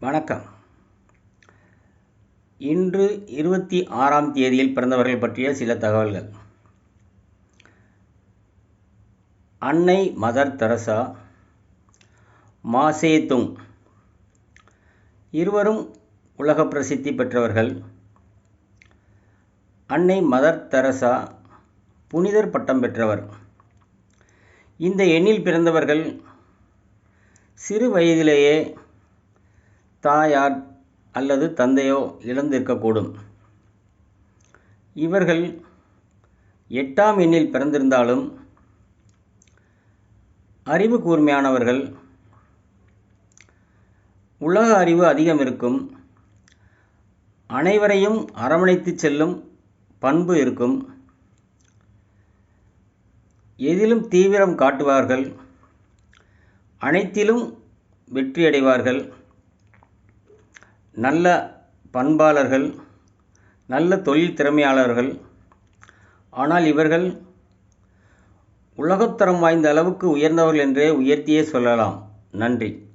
வணக்கம். இன்று இருபத்தி ஆறாம் தேதியில் பிறந்தவர்கள் பற்றிய சில தகவல்கள். அன்னை மதர் தெரசா மாசே துங் இருவரும் உலக பிரசித்தி பெற்றவர்கள். அன்னை மதர் தெரசா புனிதர் பட்டம் பெற்றவர். இந்த எண்ணில் பிறந்தவர்கள் சிறு வயதிலேயே தாயார் அல்லது தந்தையோ இழந்திருக்கக்கூடும். இவர்கள் எட்டாம் எண்ணில் பிறந்திருந்தாலும் அறிவு கூர்மையானவர்கள் உலக அறிவு அதிகம் இருக்கும் அனைவரையும் அரவணைத்து செல்லும் பண்பு இருக்கும். எதிலும் தீவிரம் காட்டுவார்கள் அனைத்திலும் வெற்றியடைவார்கள். நல்ல பண்பாளர்கள் நல்ல தொழில் திறமையாளர்கள். ஆனால் இவர்கள் உலகத்தரம் வாய்ந்த அளவுக்கு உயர்ந்தவர்கள் என்றே உயர்த்தியே சொல்லலாம். நன்றி.